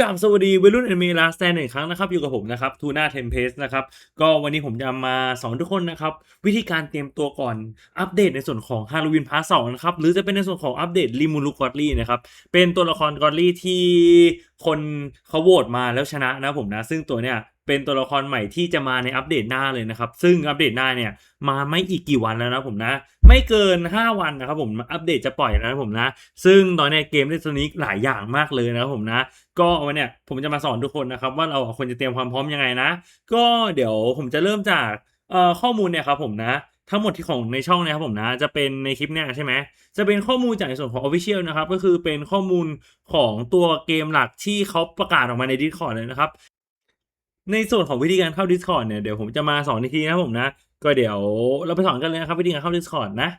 กลับสวัสดีวัยรุ่น Anime Last Stand อีกครั้งนะครับ อยู่กับผมนะครับทูน่าเทมเพสนะครับก็วันนี้ผมจะมาสอนทุกคนนะครับ วิธีการเตรียมตัวก่อนอัปเดตในส่วนของฮาโลวีนพาร์ทสองนะครับ หรือจะเป็นในส่วนของอัปเดต r i m u r u g o d l y นะครับ เป็นตัวละคร g o d l y ที่คนเขาโหวตมาแล้วชนะนะผมนะ ซึ่งตัวเนี้ย เป็นตัวละครใหม่ที่จะมาในอัปเดตหน้าเลยนะครับ ซึ่งอัปเดตหน้าเนี่ยมาไม่อีกกี่วันแล้วนะผมนะ ไม่เกิน 5 วันนะครับผมอัปเดตจะปล่อยแล้วนะผมนะ ซึ่งตอนนี้เกมเล่นตัวนี้หลายอย่างมากเลยนะครับผมนะ ก็วันเนี้ยผมจะมาสอนทุกคนนะครับ ว่าเราควรจะเตรียมความพร้อมยังไงนะ ก็เดี๋ยวผมจะเริ่มจากข้อมูลเนี่ยครับผมนะทั้งหมดที่ของในช่องนะครับผมนะ จะเป็นในคลิปเนี่ยใช่ไหมจะเป็นข้อมูลจากในส่วนของ Official นะครับ ก็คือเป็นข้อมูลของตัวเกมหลักที่เขาประกาศออกมาใน Discord เลยนะครับ ในส่วนของวิธีการเข้า Discord เนี่ยเดี๋ยวผมจะมาสอนอีกทีนะผมนะ ก็เดี๋ยวเราไปสอนกันเลยนะครับวิธีการเข้า Discord นะ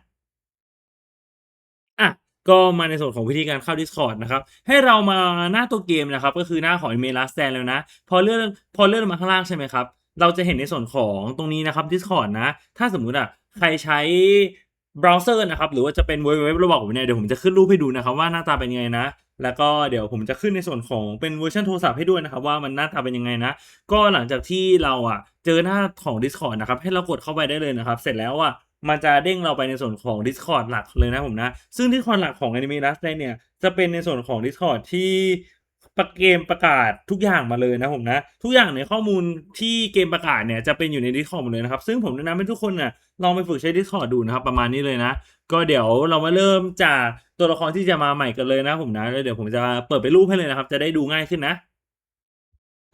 อะก็มาในส่วนของวิธีการเข้า Discord นะครับ ให้เรามาหน้าตัวเกมนะครับ ก็คือหน้าของ Anime Last Stand แล้วนะ พอเลื่อนพอเลื่อนมาข้างล่างใช่ไหมครับ เราจะเห็นในส่วนของตรงนี้นะครับ Discord นะ ถ้าสมมุติอะใครใช้เบราว์เซอร์นะครับ หรือว่าจะเป็นเว็บระบบผมเนี่ยเดี๋ยวผมจะขึ้นรูปให้ดูนะครับว่าหน้าตาเป็นยังไงนะ แล้วก็เดี๋ยวผมจะขึ้นในส่วนของเป็นเวอร์ชันโทรศัพท์ให้ด้วยนะครับ ว่ามันหน้าตาเป็นยังไงนะ ก็หลังจากที่เราอะเจอหน้าของ Discord นะครับ ให้เรากดเข้าไปได้เลยนะครับ เสร็จแล้วอะมันจะเด้งเราไปในส่วนของ Discord หลักเลยนะผมนะ ซึ่ง Discord หลักของ Anime Last Stand เนี่ย จะเป็นในส่วนของ Discord ที่ประเกมประกาศทุกอย่างมาเลยนะผมนะ ทุกอย่างในข้อมูลที่เกมประกาศเนี่ยจะเป็นอยู่ใน Discord หมดเลยนะครับ ซึ่งผมแนะนำให้ทุกคนน่ะ ลองไปฝึกใช้ Discord ดูนะครับ ประมาณนี้เลยนะ ก็เดี๋ยวเรามาเริ่มจากตัวละครที่จะมาใหม่กันเลยนะผมนะแล้วเดี๋ยวผมจะเปิดไปรูปให้เลยนะครับ จะได้ดูง่ายขึ้นนะ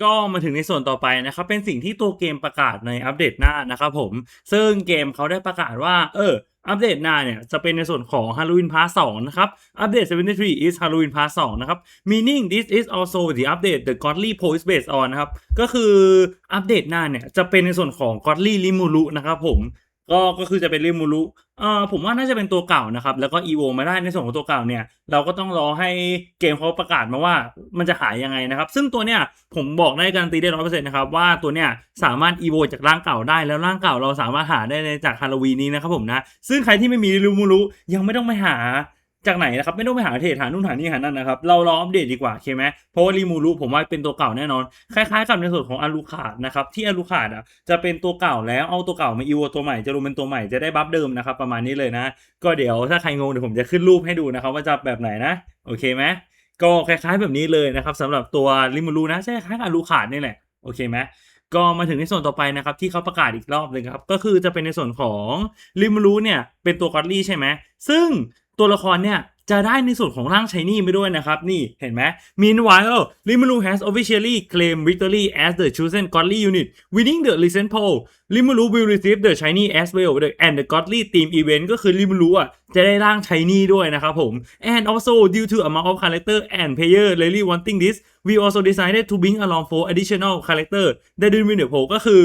ก็มาถึงในส่วนต่อไปนะครับ เป็นสิ่งที่ตัวเกมประกาศในอัปเดตหน้านะครับผม ซึ่งเกมเขาได้ประกาศว่า เออ อัปเดตหน้าเนี่ยจะเป็นในส่วนของ Halloween Part 2นะครับอัปเดต73 is Halloween Part 2นะครับ meaning this is also the update the Godly Post based on นะครับ ก็คืออัปเดตหน้าเนี่ยจะเป็นในส่วนของ Godly Rimuru นะครับผม ก็ก็คือจะเป็นริมูรุอ่าผมว่าน่าจะเป็นตัวเก่านะครับ แล้วก็อีโวมาได้ในส่วนของตัวเก่าเนี่ย เราก็ต้องรอให้เกมเขาประกาศมาว่ามันจะหายยังไงนะครับ ซึ่งตัวเนี้ยผมบอกได้การันตีได้ร้อยเปอร์เซ็นต์นะครับ ว่าตัวเนี้ยสามารถอีโวจากร่างเก่าได้แล้วร่างเก่าเราสามารถหาได้ในจากฮาโลวีนนี้นะครับผมนะ ซึ่งใครที่ไม่มีริมูรุยังไม่ต้องไปหา จากไหนนะครับไม่ต้องไปหาเทรดหานู่นหานี่หานั่นนะครับเรารออัปเดตดีกว่าโอเคไหมเพราะว่ารีมูรุผมว่าเป็นตัวเก่าแน่นอน คล้ายๆกับในส่วนของอารูขาดนะครับที่อารูขาดอะจะเป็นตัวเก่าแล้วเอาตัวเก่ามาอีวตัวใหม่จะรวมเป็นตัวใหม่จะได้บัฟเดิมนะครับประมาณนี้เลยนะ ก็เดี๋ยวถ้าใครงงเดี๋ยวผมจะขึ้นรูปให้ดูนะครับว่าจะแบบไหนนะโอเคไหมก็คล้ายๆแบบนี้เลยนะครับสำหรับตัวริมูรุนะใช่คล้ายกับอารูขาดนี่แหละโอเคไหมก็มาถึงในส่วนต่อไปนะครับที่เขาประกาศอีกรอบเลยครับก็คือจะเป็นในส่วนของริมูรุเนี่ยเป็นตัวกอดลี่ใช่ไหมซึ่ง ตัวละครเนี่ยจะได้ในส่วนของร่างชายนี่ไปด้วยนะครับ นี่เห็นไหม Meanwhile Rimuru has officially claimed victory as the chosen godly unit winning the recent poll Rimuru will receive the shiny as well and the godly theme event ก็คือ Rimuru อะจะได้ร่าง shiny ด้วยนะครับผม and also due to amount of character and player really wanting this we also decided to bring along four additional character that will win the poll ก็คือ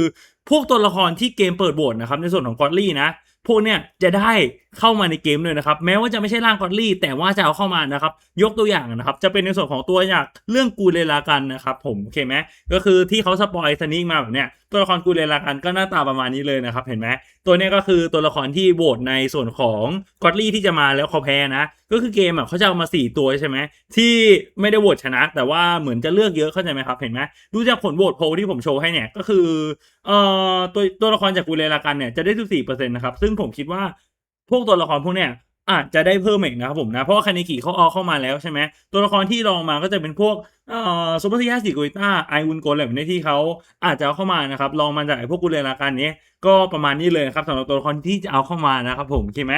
พวกตัวละครที่เกมเปิดโหวตนะครับในส่วนของ godly นะ พวกเนี่ยจะได้ เข้ามาในเกมเลยนะครับ แม้ว่าจะไม่ใช่ร่างกอดลี่ แต่ว่าจะเอาเข้ามานะครับ ยกตัวอย่างนะครับ จะเป็นในส่วนของตัวอย่างเรื่องกูเลลากันนะครับผมโอเคไหมก็คือที่เขาสปอยสนิกมาแบบเนี้ยตัวละครกูเลลากันก็หน้าตาประมาณนี้เลยนะครับเห็นไหมตัวนี้ก็คือตัวละครที่โหวตในส่วนของกอดลี่ที่จะมาแล้วเขาแพ้นะ ก็คือเกมอะเขาจะเอามาสี่ตัวใช่ไหมที่ไม่ได้โหวตชนะ แต่ว่าเหมือนจะเลือกเยอะเข้าใจไหมครับเห็นไหมดูจากผลโหวตโพลที่ผมโชว์ให้เนี่ยก็คือเอ่อตัวตัวละครจากกูเลลากันเนี่ยจะได้สิบสี่เปอร์เซ็นต์นะครับซึ่งผมคิดว่า พวกตัวละครพวกเนี้ยอาจจะได้เพิ่มอีกนะครับผมนะ เพราะว่าคาเนกิเขาเอาเข้ามาแล้วใช่ไหมตัวละครที่รองมาก็จะเป็นพวกเอ่อซูเปอร์ซียาสิโกุยต้าไอวุนโกลแบบนี้ที่เขาอาจจะเอาเข้ามานะครับลองมาจากไอพวกกุเลรากันนี้ก็ประมาณนี้เลยครับสำหรับตัวละครที่จะเอาเข้ามานะครับผมโอเคไหม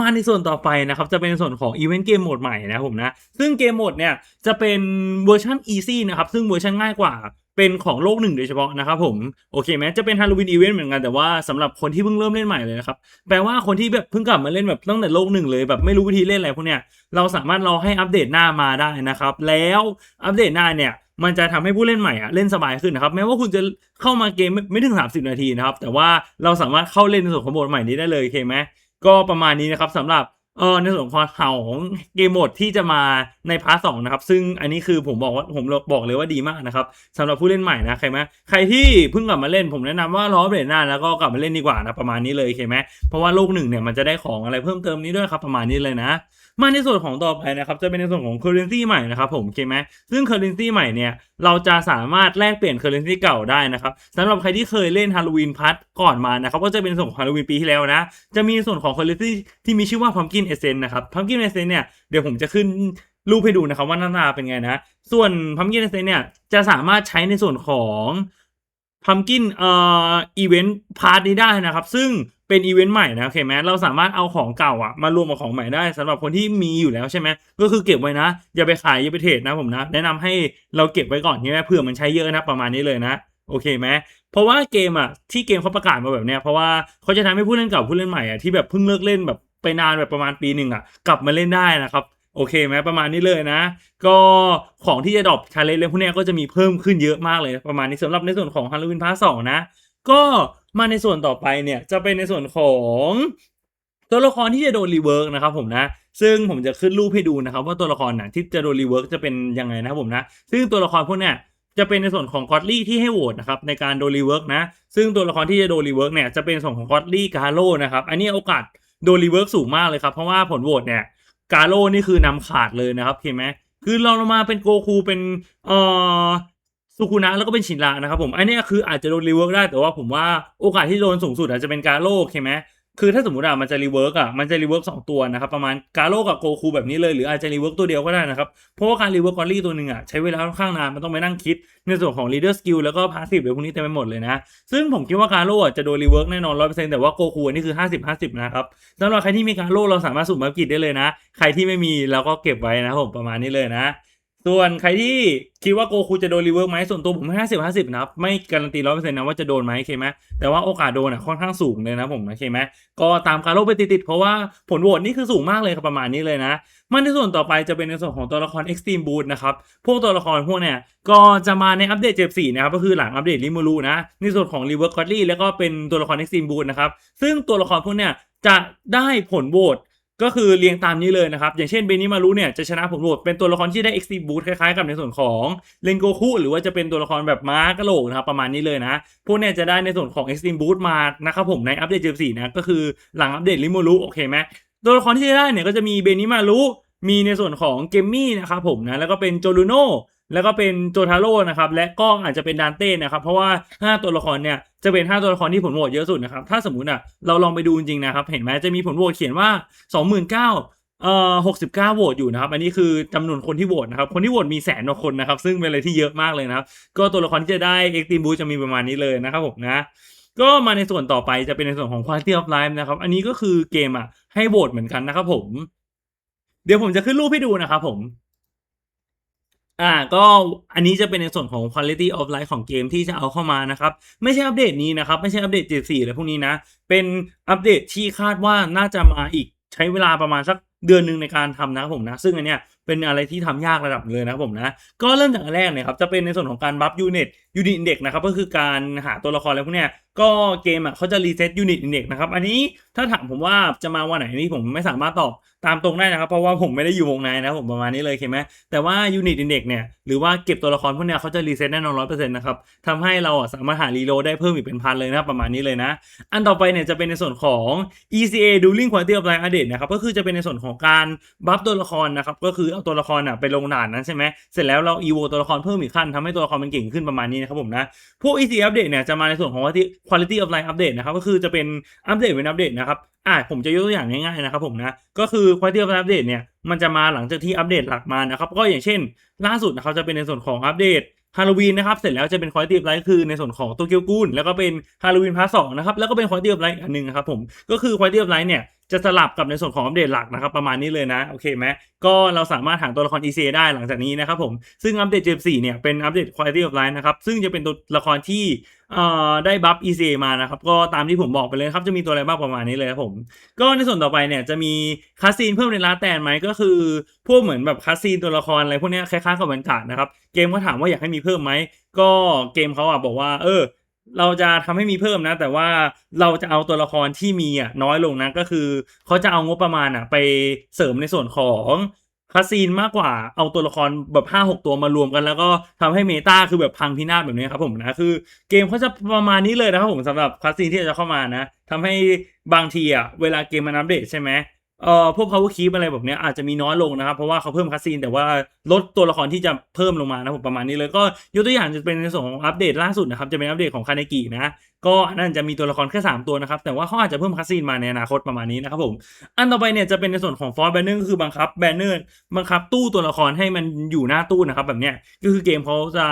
มาในส่วนต่อไปนะครับ จะเป็นส่วนของอีเวนต์เกมโหมดใหม่นะผมนะ ซึ่งเกมโหมดเนี่ย จะเป็นเวอร์ชัน easy นะครับ ซึ่งเวอร์ชันง่ายกว่า เป็นของโลกหนึ่งโดยเฉพาะนะครับผมโอเคไหมจะเป็นฮาโลวีนอีเวนต์เหมือนกันแต่ว่าสำหรับคนที่เพิ่งเริ่มเล่นใหม่เลยนะครับแปลว่าคนที่แบบเพิ่งกลับมาเล่นแบบตั้งแต่โลกหนึ่งเลยแบบไม่รู้วิธีเล่นอะไรพวกเนี้ยเราสามารถรอให้อัปเดตหน้ามาได้นะครับแล้วอัปเดตหน้าเนี่ยมันจะทำให้ผู้เล่นใหม่อะเล่นสบายขึ้นนะครับแม้ว่าคุณจะเข้ามาเกมไม่ไม่ถึง 30 นาทีนะครับแต่ว่าเราสามารถเข้าเล่นในส่วนของโหมดใหม่นี้ได้เลยโอเคไหมก็ประมาณนี้นะครับสำหรับ เออในส่วนของของเกมโหมดที่จะมาในพาร์ทสองนะครับ ซึ่งอันนี้คือผมบอกว่าผมบอกเลยว่าดีมากนะครับสำหรับผู้เล่นใหม่นะใครไหมใครที่เพิ่งกลับมาเล่นผมแนะนำว่ารออัปเดตหน้าแล้วก็กลับมาเล่นดีกว่านะประมาณนี้เลยโอเคไหมเพราะว่าโลกหนึ่งเนี่ยมันจะได้ของอะไรเพิ่มเติมนี้ด้วยครับประมาณนี้เลยนะ มาในส่วนของต่อไปนะครับจะเป็นในส่วนของ currency ใหม่นะครับผมโอเคไหมซึ่ง currency ใหม่เนี่ยเราจะสามารถแลกเปลี่ยน currency เก่าได้นะครับสำหรับใครที่เคยเล่น Halloween พัทก่อนมานะครับก็จะเป็นส่วนของ Halloween ปีที่แล้วนะจะมีส่วนของ currency ที่มีชื่อว่า pumpkin essence นะครับ pumpkin essence เนี่ยเดี๋ยวผมจะขึ้นรูปให้ดูนะครับว่าหน้าตาเป็นไงนะ ส่วน pumpkin essence เนี่ยจะสามารถใช้ในส่วนของ pumpkin เอ่อ event part นี้ได้นะครับ ซึ่งเป็นอีเวนต์ใหม่นะโอเคไหมเราสามารถเอาของเก่าอะมารวมกับของใหม่ได้สำหรับคนที่มีอยู่แล้วใช่ไหมก็คือเก็บไว้นะ อย่าไปขายอย่าไปเทรดนะผมนะ แนะนำให้เราเก็บไว้ก่อนใช่ไหมเผื่อมันใช้เยอะนะประมาณนี้เลยนะโอเคไหมเพราะว่าเกมอะที่เกมเขาประกาศมาแบบเนี้ยเพราะว่าเขาจะทำให้ผู้เล่นเก่าผู้เล่นใหม่อะที่แบบเพิ่งเลิกเล่นแบบ ไปนานแบบประมาณปีหนึ่งอะกลับมาเล่นได้นะครับโอเคไหมประมาณนี้เลยนะ ก็ของที่จะดรอปชาเลนจ์เรื่องพวกนี้ก็จะมีเพิ่มขึ้นเยอะมากเลย ประมาณนี้สำหรับในส่วนของฮาโลวีนพาร์ทสองนะ ก็มาในส่วนต่อไปเนี่ยจะเป็นในส่วนของตัวละครที่จะโดนรีเวิร์กนะครับผมนะ ซึ่งผมจะขึ้นรูปให้ดูนะครับว่าตัวละครนะที่จะโดนรีเวิร์กจะเป็นยังไงนะครับผมนะ ซึ่งตัวละครพวกเนี้ยจะเป็นในส่วนของกอตลี่ที่ให้โหวตนะครับในการโดนรีเวิร์กนะ ซึ่งตัวละครที่จะโดนรีเวิร์กเนี่ยจะเป็นส่วนของกอตลี่กาโลนะครับ อันนี้โอกาส โดนรีเวิร์กสูงมากเลยครับ เพราะว่าผลโหวตเนี่ยกาโลนี่คือนำขาดเลยนะครับเห็นไหมคือเราลงมาเป็นโกคูเป็นเอ่อสุคุนะแล้วก็เป็นชินระนะครับผมอันเนี้ยคืออาจจะโดนรีเวิร์กได้แต่ว่าผมว่าโอกาสที่โดนสูงสุดอาจจะเป็นกาโร่ใช่ไหม คือถ้าสมมติอะมันจะรีเวิร์กอะมันจะรีเวิร์กสองตัวนะครับประมาณกาโร่กับโกคูแบบนี้เลยหรืออาจจะรีเวิร์กตัวเดียวก็ได้นะครับเพราะว่าการรีเวิร์กกอลลี่ตัวหนึ่งอะใช้เวลาค่อนข้างนานมันต้องไปนั่งคิดในส่วนของ leader skill แล้วก็ passive เดี๋ยวพวกนี้เต็มไปหมดเลยนะ ซึ่งผมคิดว่ากาโร่จะโดนรีเวิร์กแน่นอนร้อยเปอร์เซ็นต์แต่ว่าโกคูอันนี่คือห้าสิบห้าสิบนะครับสำหรับใครที่มีกาโร่เราสามารถสุ่มอัพกิจได้เลยนะ ใครที่ไม่มีเราก็เก็บไว้นะผมประมาณนี้เลยนะ ส่วนใครที่คิดว่าโกคูจะโดนรีเวิร์กไหมส่วนตัวผมห้าสิบห้าสิบนะครับ ไม่การันตีร้อยเปอร์เซ็นต์นะว่าจะโดนไหมโอเคไหมแต่ว่าโอกาสโดนอะค่อนข้างสูงเลยนะผมโอเคไหมก็ตามการโลไปติดๆเพราะว่าผลโหวตนี่คือสูงมากเลยครับประมาณนี้เลยนะ มันในส่วนต่อไปจะเป็นในส่วนของตัวละคร Extreme Boost นะครับ พวกตัวละครพวกเนี้ยก็จะมาในอัปเดตเจ็บสี่นะครับก็คือหลังอัปเดตริมูรูนะในส่วนของ r e v e r s e g o d l y แล้วก็เป็นตัวละคร Extreme Boost นะครับซึ่งตัวละครพวกเนี้ยจะได้ผลโหวต ก็คือเรียงตามนี้เลยนะครับ อย่างเช่นเบนิมารุเนี่ยจะชนะผลโหวตเป็นตัวละครที่ได้ Extreme Boost คล้ายๆกับในส่วนของเลนโกคุหรือว่าจะเป็นตัวละครแบบม้ากระโหลกนะครับประมาณนี้เลยนะพวกเนี่ยจะได้ในส่วนของ Extreme Boost มานะครับผมในอัปเดตเจมสี่นะก็คือหลังอัปเดตริมูรุโอเคไหมตัวละครที่จะได้เนี่ยก็จะมีเบนิมารุมีในส่วนของเกมมี่นะครับผมนะแล้วก็เป็นโจลูโน แล้วก็เป็นโจทาโร่นะครับและก็อาจจะเป็นดานเต้นะครับเพราะว่า 5 ตัวละครเนี่ยจะเป็น 5 ตัวละครที่ผลโหวตเยอะสุดนะครับถ้าสมมุติอะเราลองไปดูจริงๆนะครับเห็นไหมจะมีผลโหวตเขียนว่า 29,000เอ่อ69โหวตอยู่นะครับ อันนี้คือจำนวนคนที่โหวตนะครับ คนที่โหวตมีแสนกว่าคนนะครับ ซึ่งเป็นอะไรที่เยอะมากเลยนะครับ ก็ตัวละครที่จะได้ Extreme Boost จะมีประมาณนี้เลยนะครับผมนะ ก็มาในส่วนต่อไปจะเป็นในส่วนของ Quality of Life นะครับ อันนี้ก็คือเกมอะให้โหวตเหมือนกันนะครับผม เดี๋ยวผมจะขึ้นรูปให้ดูนะครับผม อ่าก็อันนี้จะเป็นในส่วนของ quality of life ของเกมที่จะเอาเข้ามานะครับ ไม่ใช่อัปเดตนี้นะครับ ไม่ใช่อัปเดต 74อะไรพวกนี้นะ เป็นอัปเดตที่คาดว่าน่าจะมาอีกใช้เวลาประมาณสักเดือนหนึ่งในการทำนะครับผมนะ ซึ่งอันเนี้ยเป็นอะไรที่ทำยากระดับเลยนะครับผมนะ ก็เริ่มจากอันแรกเนี่ยครับจะเป็นในส่วนของการบัฟยูนิตยูนิตอินเด็กนะครับก็คือการหาตัวละครอะไรพวกเนี้ยก็เกมอะเขาจะรีเซ็ตยูนิตอินเด็กนะครับอันนี้ถ้าถามผมว่าจะมาวันไหนนี่ผมไม่สามารถตอบตามตรงได้นะครับ เพราะว่าผมไม่ได้อยู่วงในนะผมประมาณนี้เลยเข้าไหมแต่ว่ายูนิตอินเด็กเนี่ยหรือว่าเก็บตัวละครพวกเนี้ยเขาจะรีเซ็ตแน่นอนร้อยเปอร์เซ็นต์นะครับทำให้เราสามารถหารีโลได้เพิ่มอีกเป็นพันเลยนะประมาณนี้เลยนะ อันต่อไปเนี่ยจะเป็นในส่วนของ ECA Dueling Quality of Life Update นะครับก็คือจะเป็นในส่วนของการบัฟตัวละครนะครับก็คือเอาตัวละครอะไปลงด่านนั้นใช่ไหมเสร็จแล้วเรา EVO ตัวละครเพิ่มอีกขั้นทำให้ตัวละครมันเก่งขึ้นประมาณนี้นะครับผมนะพวก ECA Update เนี่ยจะมาในส่วนของ Quality Quality of Life Update นะครับก็คือจะเป็นอัปเดตเป็นอัปเดตนะครับอ่าผมจะยกตัวอย่างง่ายๆนะครับผมนะก็คือ Quality of Life Update เนี่ยมันจะมาหลังจากที่อัปเดตหลักมานะครับก็อย่างเช่น ล่าสุดนะครับจะเป็นในส่วนของอัปเดตฮาโลวีนนะครับเสร็จแล้วจะเป็น Quality of Life คือในส่วนของโตเกียวกูนแล้วก็เป็นฮาโลวีนพาร์ทสองนะครับแล้วก็เป็น Quality of Life อันหนึ่งครับผมก็คือ Quality of Life เนี่ย จะสลับกับในส่วนของอัปเดตหลักนะครับประมาณนี้เลยนะโอเคไหมก็เราสามารถหาตัวละคร ECA ได้หลังจากนี้นะครับผมซึ่งอัปเดต J4 เนี่ยเป็นอัปเดต Quality of Life นะครับซึ่งจะเป็นตัวละครที่เอ่อได้บัฟ ECA มานะครับก็ตามที่ผมบอกไปเลยครับจะมีตัวอะไรบ้างประมาณนี้เลยครับผม ก็ในส่วนต่อไปเนี่ยจะมีคัสซีนเพิ่มในลาแตนไหมก็คือ พวกเหมือนแบบคัสซีนตัวละครอะไรพวกนี้คล้ายๆกับวันการ์ดนะครับเกมก็ถามว่าอยากให้มีเพิ่มไหมก็เกมเขาอะบอกว่าเออ เราจะทำให้มีเพิ่มนะ แต่ว่าเราจะเอาตัวละครที่มีอะน้อยลงนะก็คือเขาจะเอางบประมาณอะ ไปเสริมในส่วนของคาซีนมากกว่าเอาตัวละครแบบห้าหกตัวมารวมกัน แล้วก็ทำให้เมตาคือแบบพังพินาศแบบนี้ครับผมนะคือเกมเขาจะประมาณนี้เลยนะครับผมสำหรับคาซีนที่จะเข้ามานะทำให้บางทีอะเวลาเกมมันอัปเดตใช่ไหม เอ่อพวก power creep อะไรแบบเนี้ยอาจจะมีน้อยลงนะครับ เพราะว่าเขาเพิ่มคัสซีนแต่ว่าลดตัวละครที่จะเพิ่มลงมานะผมประมาณนี้เลยก็ยกตัวอย่างจะเป็นในส่วนของอัปเดตล่าสุดนะครับจะเป็นอัปเดตของคาเนกินะก็นั่นจะมีตัวละครแค่ 3 ตัวนะครับ แต่ว่าเขาอาจจะเพิ่มคัสซีนมาในอนาคตประมาณนี้นะครับผมอันต่อไปเนี่ยจะเป็นในส่วนของฟอร์แบนเนอร์ก็คือบังคับแบนเนอร์บังคับตู้ตัวละครให้มันอยู่หน้าตู้นะครับแบบเนี้ยก็คือเกมเขาจะ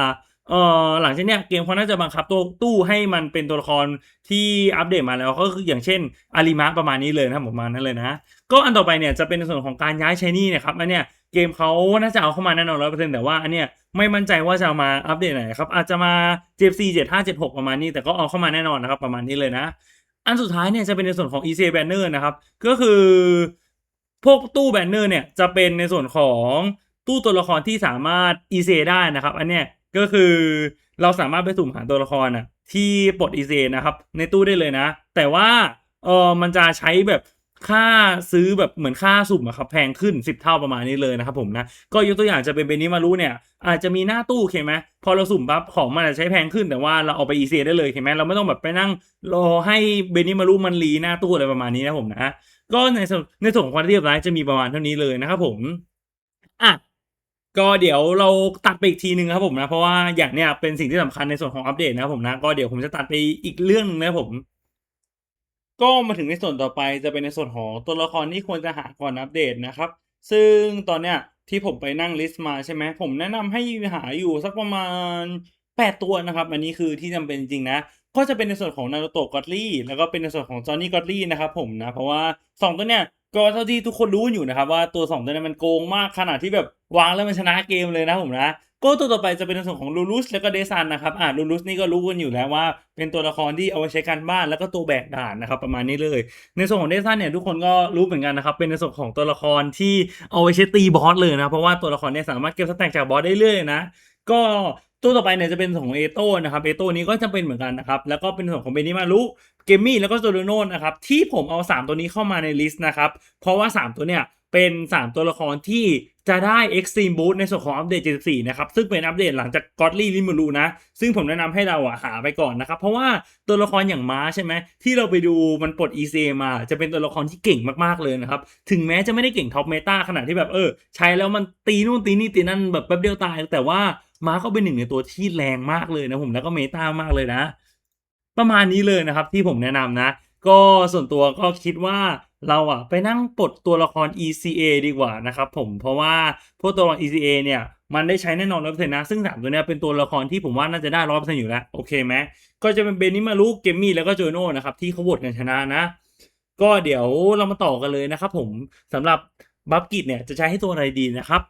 เอ่อหลังจากเนี้ยเกมเขาน่าจะบังคับตัวตู้ให้มันเป็นตัวละครที่อัปเดตมาแล้วก็คืออย่างเช่นอาริมะประมาณนี้เลยนะครับประมาณนั้นเลยนะก็อันต่อไปเนี่ยจะเป็นในส่วนของการย้ายชนี่นะครับอันเนี้ยเกมเขาน่าจะเอาเข้ามาแน่นอนร้อยเปอร์เซ็นต์แต่ว่าอันเนี้ยไม่มั่นใจว่าจะเอามาอัปเดตไหนครับอาจจะมา JFC 7576 ประมาณนี้แต่ก็เอาเข้ามาแน่นอนนะครับประมาณนี้เลยนะ อันสุดท้ายเนี่ยจะเป็นในส่วนของ ECA Banner นะครับก็คือพวกตู้แบนเนอร์เนี่ยจะเป็นในส่วนของตู้ตัวละครที่สามารถ ECA ได้นะครับอันเนี้ย ก็คือเราสามารถไปสุ่มหาตัวละครอะที่ปลด ECA นะครับ ในตู้ได้เลยนะ แต่ว่าเออมันจะใช้แบบค่าซื้อแบบเหมือนค่าสุ่มอะครับแพงขึ้น 10 เท่าประมาณนี้เลยนะครับผมนะ ก็ยกตัวอย่างจะเป็นเบนิมารุเนี่ย อาจจะมีหน้าตู้โอเคไหมพอเราสุ่มปั๊บของมันอาจจะใช้แพงขึ้นแต่ว่าเราเอาไป ECA ได้เลยโอเคไหมเราไม่ต้องแบบไปนั่งรอให้เบนิมารุมันรีหน้าตู้อะไรประมาณนี้นะผมนะก็ในส่วนในส่วนของความเรียบร้อยจะมีประมาณเท่านี้เลยนะครับผมอะ ก็เดี๋ยวเราตัดไปอีกทีนึงครับผมนะ เพราะว่าอย่างเนี้ยเป็นสิ่งที่สำคัญในส่วนของอัปเดตนะครับผมนะ ก็เดี๋ยวผมจะตัดไปอีกเรื่องหนึงนะผม ก็มาถึงในส่วนต่อไปจะเป็นในส่วนของตัวละครที่ควรจะหาก่อนอัปเดตนะครับ ซึ่งตอนเนี้ยที่ผมไปนั่งลิสต์มาใช่ไหมผมแนะนำให้หาอยู่สักประมาณ 8 ตัวนะครับ อันนี้คือที่จำเป็นจริงนะ ก็จะเป็นในส่วนของนารูโตะกอตลี่แล้วก็เป็นในส่วนของจอห์นนี่กอตลี่นะครับผมนะ เพราะว่า 2 ตัวเนี้ยก็เท่าที่ทุกคนรู้อยู่นะครับว่าตัว 2 ตัวนี้มันโกงมากขนาดที่แบบ วางแล้วมันชนะเกมเลยนะผมนะก็ตัวต่อไปจะเป็นในส่วนของลูลุสแล้วก็เดซันนะครับ อ่าลูลุสนี่ก็รู้กันอยู่แล้วว่า เป็นตัวละครที่เอาไว้ใช้การบ้านแล้วก็ตัวแบกด่านนะครับประมาณนี้เลย ในส่วนของเดซันเนี่ยทุกคนก็รู้เหมือนกันนะครับ เป็นในส่วนของตัวละครที่เอาไว้ใช้ตีบอสเลยนะ เพราะว่าตัวละครเนี่ยสามารถเก็บสแต็กจากบอสได้เรื่อยนะ ก็ตัวต่อไปเนี่ยจะเป็นส่วนของเอโต้นะครับ เอโต้นี้ก็จะเป็นเหมือนกันนะครับ แล้วก็เป็นส่วนของเบนิมารุเกมมี่แล้วก็โซโลโนนะครับ ที่ผมเอา 3 ตัวนี้เข้ามาในลิสต์นะครับ เพราะว่า 3 ตัวเนี่ย เป็น 3 ตัวละครที่จะได้ Extreme Boost ในส่วนของอัปเดต 74 นะครับ ซึ่งเป็นอัปเดตหลังจาก Godly r i m u r u นะ ซึ่งผมแนะนำให้เราอะหาไปก่อนนะครับ เพราะว่าตัวละครอย่างม้าใช่ไหม ที่เราไปดูมันปลด ECA มาจะเป็นตัวละครที่เก่งมากๆเลยนะครับ ถึงแม้จะไม่ได้เก่งท็อปเมตาขนาดที่แบบเออ ใช้แล้วมันตีนู่นตีนี่ตีนั่นแบบแป๊บเดียวตาย แต่ว่าม้าก็เป็นหนึ่งในตัวที่แรงมากเลยนะผมแล้วก็เมตามากเลยนะ ประมาณนี้เลยนะครับที่ผมแนะนำนะ ก็ส่วนตัวก็คิดว่าเราอะไปนั่งปลดตัวละคร ECA ดีกว่านะครับผมเพราะว่าพวกตัวละคร ECA เนี่ยมันได้ใช้แน่นอนร้อยเปอร์เซ็นต์นะ ซึ่งสามตัวเนี้ยเป็นตัวละครที่ผมว่าน่าจะได้ร้อยเปอร์เซ็นต์อยู่แล้ว โอเคไหมก็จะเป็นเบนนิมารุเกมมี่แล้วก็โจโน่นะครับ ที่เขาโหวตกันชนะนะ ก็เดี๋ยวเรามาต่อกันเลยนะครับผมสำหรับบัฟกิตเนี่ยจะใช้ให้ตัวอะไรดีนะครับ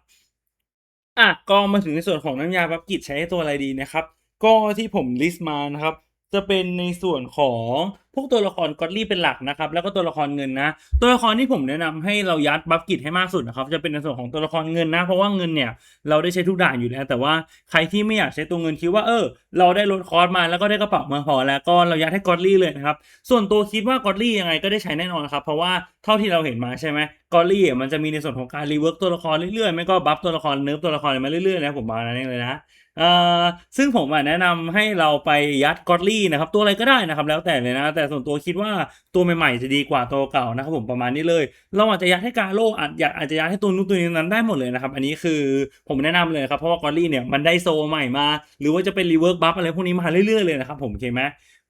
อะก็มาถึงในส่วนของน้ำยาบัฟกิตใช้ให้ตัวอะไรดีนะครับ ก็ที่ผมลิสต์มานะครับ จะเป็นในส่วนของพวกตัวละครกอตลี่เป็นหลักนะครับ แล้วก็ตัวละครเงินนะ ตัวละครที่ผมแนะนำให้เรายัดบัฟกิตให้มากสุดนะครับ จะเป็นในส่วนของตัวละครเงินนะ เพราะว่าเงินเนี่ยเราได้ใช้ทุกด่านอยู่แล้ว แต่ว่าใครที่ไม่อยากใช้ตัวเงินคิดว่าเออ เราได้ลดคอร์สมาแล้วก็ได้กระเป๋ามาพอแล้วก็เรายัดให้กอตลี่เลยนะครับ ส่วนตัวคิดว่ากอตลี่ยังไงก็ได้ใช้แน่นอนครับ เพราะว่าเท่าที่เราเห็นมาใช่ไหมกอตลี่มันจะมีในส่วนของการรีเวิร์กตัวละครเรื่อยๆ ไม่ก็บัฟตัวละครเนิร์ฟตัวละครมาเรื่อยๆนะผมมานั่นเลยนะ ซึ่งผมแนะนำให้เราไปยัดกอตลี่นะครับ ตัวอะไรก็ได้นะครับ แล้วแต่เลยนะ แต่ส่วนตัวคิดว่าตัวใหม่ๆจะดีกว่าตัวเก่านะครับผมประมาณนี้เลย เราอาจจะยัดให้กาโลอาจอยากอาจจะยัดให้ตัวนู้นตัวนี้นั้นได้หมดเลยนะครับ อันนี้คือผมแนะนำเลยครับเพราะว่ากอตลี่เนี่ยมันได้โซใหม่มา หรือว่าจะเป็นรีเวิร์กบัฟอะไรพวกนี้มาเรื่อยๆเลยนะครับผมโอเคไหม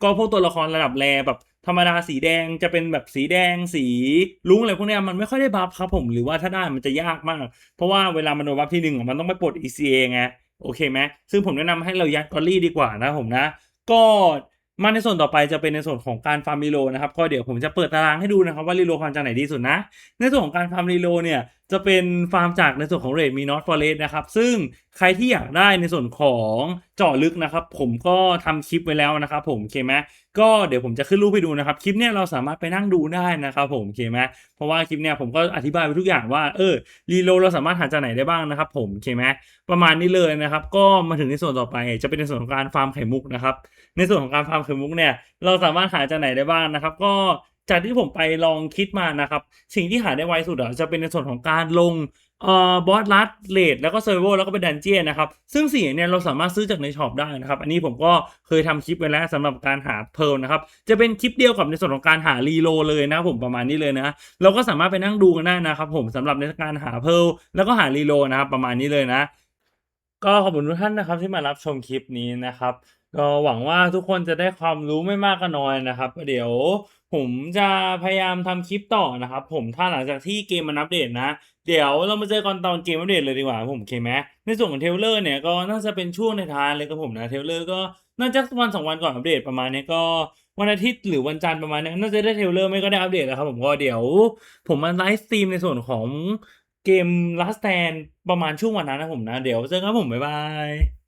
ก็พวกตัวละครระดับแรแบบธรรมดาสีแดงจะเป็นแบบสีแดงสีลุ้งอะไรพวกนี้มันไม่ค่อยได้บัฟครับผมหรือว่าถ้าได้มันจะยากมาก เพราะว่าเวลามันโดนบัฟทีหนึ่งมันต้องไปปลด ECA ไง โอเคไหมซึ่งผมแนะนำให้เรายัดกอลลี่ดีกว่านะผมนะ ก็มาในส่วนต่อไปจะเป็นในส่วนของการฟาร์มรีโลนะครับก็เดี๋ยวผมจะเปิดตารางให้ดูนะครับว่ารีโลฟาร์มจากไหนดีสุดนะ ในส่วนของการฟาร์มรีโลเนี่ยจะเป็นฟาร์มจากในส่วนของเรดมีนอตฟอเรสนะครับซึ่งใครที่อยากได้ในส่วนของเจาะลึกนะครับ ผมก็ทำคลิปไว้แล้วนะครับผมโอเคไหมก็เดี๋ยวผมจะขึ้นรูปให้ดูนะครับ คลิปเนี่ยเราสามารถไปนั่งดูได้นะครับผมโอเคไหมเพราะว่าคลิปเนี่ยผมก็อธิบายไปทุกอย่างว่าเออรีโลเราสามารถหาจากไหนได้บ้างนะครับ ผมโอเคไหมประมาณนี้เลยนะครับ ก็มาถึงในส่วนต่อไปจะเป็นในส่วนของการฟาร์มไข่มุกนะครับ ในส่วนของการฟาร์มไข่มุกเนี่ยเราสามารถหาจากไหนได้บ้างนะครับ ก็จากที่ผมไปลองคิดมานะครับ สิ่งที่หาได้ไวสุดอะจะเป็นในส่วนของการลง เอ่อบอสลัดเลดแล้วก็เซอร์โวแล้วก็เป็นดันเจียนนะครับ ซึ่งสิ่เนี่ยเราสามารถซื้อจากในช็อปได้นะครับ อันนี้ผมก็เคยทำคลิปไว้แล้วสำหรับการหาเพิร์ลนะครับ จะเป็นคลิปเดียวกับในส่วนของการหารีโลเลยนะผมประมาณนี้เลยนะ เราก็สามารถไปนั่งดูกันได้นะครับ ผมสำหรับในการหาเพิร์ลแล้วก็หารีโลนะครับประมาณนี้เลยนะ ก็ขอบคุณทุกท่านนะครับที่มารับชมคลิปนี้นะครับ ก็หวังว่าทุกคนจะได้ความรู้ไม่มากก็น้อยนะครับ เดี๋ยวผมจะพยายามทำคลิปต่อนะครับ ผมถ้าหลังจากที่เกมมันอัปเดตนะ เดี๋ยวเรามาเจอกันตอนเกมอัปเดตเลยดีกว่าผมโอเคไหมในส่วนของเทลเลอร์เนี่ยก็น่าจะเป็นช่วงในท้ายเลยครับผมนะเทลเลอร์ก็น่าจะวันสองวันก่อนอัปเดตประมาณนี้ก็วันอาทิตย์หรือวันจันทร์ประมาณนี้น่าจะได้เทลเลอร์ไม่ก็ได้อัปเดตแล้วครับผมก็เดี๋ยว ผมมาไลฟ์สตรีมในส่วนของเกม Last Stand ประมาณช่วงวันนั้นนะผมนะ เดี๋ยวเจอกันผมบ๊ายบาย